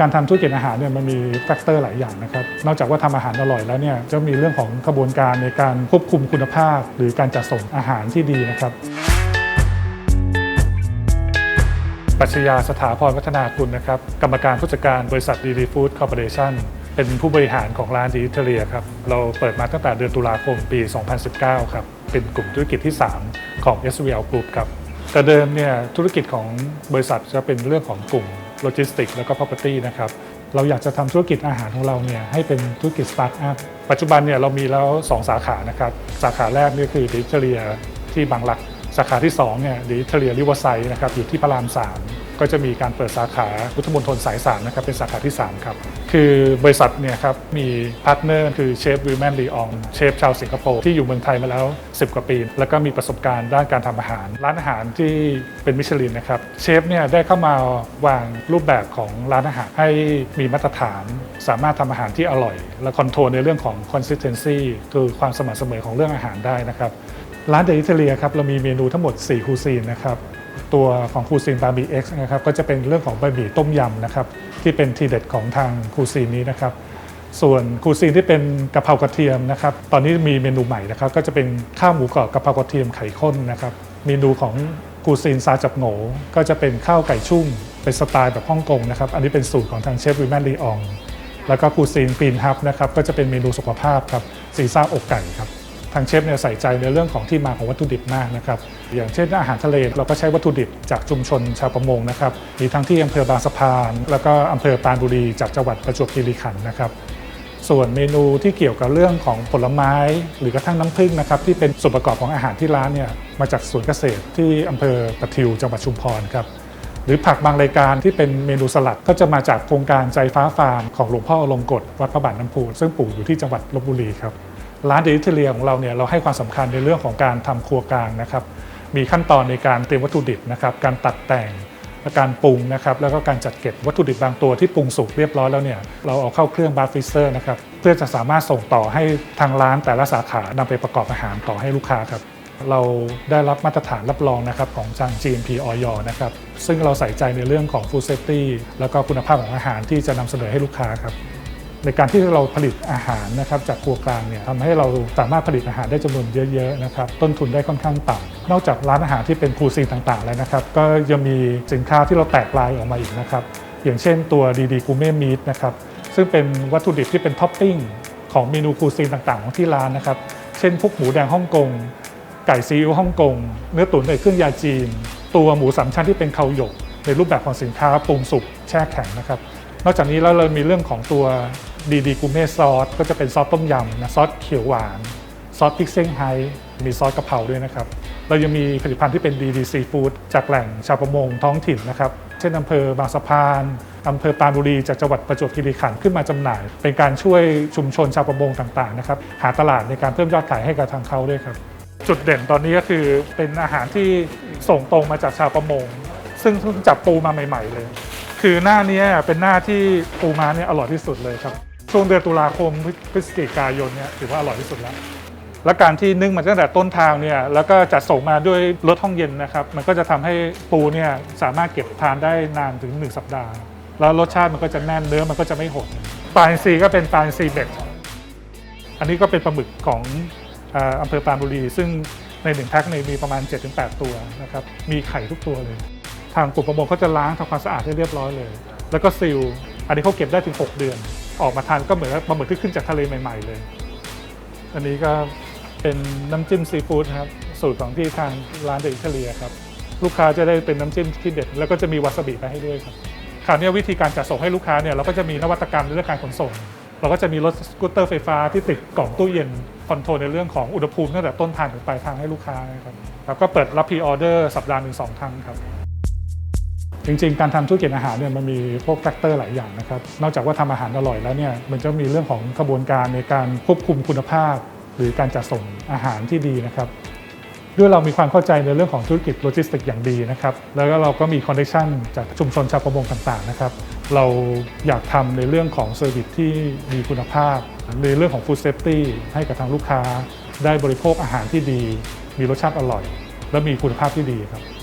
การทำธุรกิจอาหารเนี่ยมันมีแฟกเตอร์หลายอย่างนะครับ นอกจากว่าทำอาหารอร่อยแล้วเนี่ยจะมีเรื่องของกระบวนการในการควบคุมคุณภาพ หรือการจัดส่งอาหารที่ดีนะครับปรัชญาสถาพรวัฒนาคุณนะครับ กรรมการผู้จัดการบริษัทดีดีฟู้ดคอร์ปอเรชั่นเป็นผู้บริหารของร้านดีเทเลียครับ เราเปิดมาตั้งแต่เดือนตุลาคมปี 2019 ครับ เป็นกลุ่มธุรกิจที่ 3 ของ SVL Group ครับแต่เดิมเนี่ยธุรกิจของบริษัทจะเป็นเรื่องของกลุ่ม โลจิสติกแล้วก็ property นะครับเราอยากจะทำธุรกิจอาหารของเราเนี่ยให้เป็นธุรกิจสตาร์ทอัพปัจจุบันเนี่ยเรามีแล้ว 2 สาขานะครับสาขาแรกนี่คือดิเทเลียที่บางหลัก สาขาที่2เนี่ยดิเทเลียริเวอร์ไซด์นะครับอยู่ที่พระราม 3 ก็จะมีการเปิดสาขาพุทธมณฑลสาย3นะครับเป็นสาขาที่ 3 ครับ คือบริษัทเนี่ยครับมีพาร์ทเนอร์คือเชฟวิลแมนลีอองเชฟชาวสิงคโปร์ที่อยู่เมืองไทยมาแล้ว 10 กว่าปี แล้วก็มีประสบการณ์ด้านการทำอาหาร ร้านอาหารที่เป็นมิชลินนะครับเชฟเนี่ยได้เข้ามาวางรูปแบบของร้านอาหารให้มีมาตรฐาน สามารถทำอาหารที่อร่อย และคอนโทรลในเรื่องของ consistency คือความสม่ำเสมอของเรื่องอาหารได้นะครับร้านเดลิเทเลียครับเรามีเมนูทั้งหมด 4 คูซีนนะครับ ตัวของคูซีนบาร์บีเอ็กซ์นะครับก็จะเป็นเรื่องของบะหมี่ต้มยำนะครับที่เป็นทีเด็ดของทางคูซีนนี้นะครับส่วนคูซีนที่เป็นกะเพรากระเทียมนะครับตอนนี้มีเมนูใหม่นะครับก็จะเป็นข้าวหมูกรอบกะเพรากระเทียมไข่ข้นนะครับเมนูของคูซีนซาจับโหงก็จะเป็นข้าวไก่ชุ่มเป็นสไตล์แบบฮ่องกงนะครับอันนี้เป็นสูตรของทางเชฟวิแมนลีอองแล้วก็คูซีนกรีนฮับนะครับก็จะเป็นเมนูสุขภาพครับซีซ่าอกไก่ครับ ทางเชฟเนี่ยใส่ใจในเรื่องของที่มาของวัตถุดิบมากนะครับอย่างเช่นอาหารทะเลเราก็ใช้วัตถุดิบจากชุมชนชาวประมงนะครับมีทั้งที่อำเภอบางสะพาน แล้วก็อำเภอปานบุรีจากจังหวัดประจวบคีรีขันธ์นะครับส่วนเมนูที่เกี่ยวกับเรื่องของผลไม้ หรือกระทั่งน้ำผึ้งนะครับที่เป็นส่วนประกอบของอาหารที่ร้านเนี่ยมาจากสวนเกษตรที่อำเภอปะทิวจังหวัดชุมพรครับหรือผักบางรายการที่เป็นเมนูสลัดก็จะมาจากโครงการใจฟ้าฟาร์มของหลวงพ่ออลงกฎวัดพระบาทน้ำพูซึ่งปลูกอยู่ที่จังหวัดลบบุรีครับ ร้านเดลิเทเลียของเราเนี่ยเราให้ความสำคัญในเรื่องของการทำครัวกลางนะครับมีขั้นตอนในการเตรียมวัตถุดิบนะครับการตัดแต่งและการปรุงนะครับแล้วก็การจัดเก็บวัตถุดิบบางตัวที่ปรุงสุกเรียบร้อยแล้วเนี่ยเราเอาเข้าเครื่องบาร์ฟิเซอร์นะครับเพื่อจะสามารถส่งต่อให้ทางร้านแต่ละสาขานำไปประกอบอาหารต่อให้ลูกค้าครับเราได้รับมาตรฐานรับรองนะครับของทาง GMP ออยนะครับซึ่งเราใส่ใจในเรื่องของ Food Safety แล้วก็คุณภาพของอาหารที่จะนำเสนอให้ลูกค้าครับ ในการที่เราผลิตอาหารนะครับจากครัวกลางเนี่ยทำให้เราสามารถผลิตอาหารได้จำนวนเยอะๆนะครับต้นทุนได้ค่อนข้างต่ำนอกจากร้านอาหารที่เป็นคูซีนต่างๆแล้วนะครับ ก็ยังมีสินค้าที่เราแตกลายออกมาอีกนะครับอย่างเช่นตัวดีดีกูเม่มีทนะครับซึ่งเป็นวัตถุดิบที่เป็นท็อปปิ้งของเมนูคูซีนต่างๆ ของที่ร้านนะครับ เช่นพวกหมูแดงฮ่องกงไก่ซีอิ๊วฮ่องกงเนื้อตุ๋นในเครื่องยาจีน ตัวหมูสามชั้นที่เป็นเคาหยก ในรูปแบบของสินค้าปรุงสุกแช่แข็งนะครับ นอกจากนี้แล้วเรามีเรื่องของตัว ดีดีกูเม่ซอสก็จะเป็นซอสต้มยำนะซอสเขียวหวาน ซอสพริกเซี่ยงไฮมีซอสกะเพราด้วยนะครับ เรายังมีผลิตภัณฑ์ที่เป็นดีดีซีฟู้ดจากแหล่งชาวประมงท้องถิ่นนะครับ เช่นอำเภอบางสะพานอำเภอปรานบุรีจากจังหวัดประจวบคีรีขันธ์ขึ้นมาจำหน่าย เป็นการช่วยชุมชนชาวประมงต่างๆนะครับหาตลาดในการเพิ่มยอดขายให้กับทางเขาด้วยครับจุดเด่นตอนนี้ก็คือเป็นอาหารที่ส่งตรงมาจากชาวประมง ซึ่งเพิ่งจับปูมาใหม่ ๆ เลย คือหน้านี้เป็นหน้าที่ปูม้าเนี่ยอร่อยที่สุดเลยครับ ช่วงเดือนตุลาคมพฤศจิกายนเนี่ยถือว่าอร่อยที่สุดแล้วและการที่นึ่งมาตั้งแต่ต้นทางเนี่ยแล้วก็จัดส่งมาด้วยรถห้องเย็นนะครับมันก็จะทำให้ปูเนี่ยสามารถเก็บทานได้นานถึง 1 สัปดาห์ แล้วรสชาติมันก็จะแน่นเนื้อมันก็จะไม่หดปลาอินทรีก็เป็นปลาอินทรีเบ็ดอันนี้ก็เป็นปลาหมึกของอำเภอปรานบุรี ซึ่งในหนึ่งแพ็คในมีประมาณ 7-8 ตัวนะครับมีไข่ทุกตัวเลย ทางกลุ่มประมงเขาจะล้างทำความสะอาดให้เรียบร้อยเลย แล้วก็ซีลอันนี้เขาเก็บได้ถึง 6 เดือน ออกมาทานก็เหมือนปลาหมึกที่ขึ้นจากทะเลใหม่ ๆ เลย อันนี้ก็เป็นน้ำจิ้มซีฟู้ดครับสูตรของที่ทางร้านเดลิเทเลียครับลูกค้าจะได้เป็นน้ำจิ้มที่เด็ด แล้วก็จะมีวาซาบิไปให้ด้วยครับคราวนี้วิธีการจัดส่งให้ลูกค้าเนี่ยเราก็จะมีนวัตกรรมในเรื่องการขนส่ง เราก็จะมีรถสกูตเตอร์ไฟฟ้าที่ติดกล่องตู้เย็นคอนโทรลในเรื่องของอุณหภูมิตั้งแต่ต้นทางถึงปลายทางให้ลูกค้านะครับแล้วก็เปิดรับพรีออเดอร์สัปดาห์หนึ่งสองครั้งครับ จริงๆ การทำธุรกิจอาหารเนี่ยมันมีพวกแฟกเตอร์หลายอย่างนะครับ นอกจากว่าทำอาหารอร่อยแล้วเนี่ยมันจะมีเรื่องของกระบวนการในการควบคุมคุณภาพ หรือการจัดส่งอาหารที่ดีนะครับด้วยเรามีความเข้าใจในเรื่องของธุรกิจโลจิสติกอย่างดีนะครับ แล้วก็เราก็มีคอนเนคชันจากชุมชนชาวประมงต่างๆนะครับ เราอยากทำในเรื่องของเซอร์วิสที่มีคุณภาพ ในเรื่องของฟู้ดเซฟตี้ให้กับทางลูกค้า ได้บริโภคอาหารที่ดี มีรสชาติอร่อย และมีคุณภาพที่ดีครับ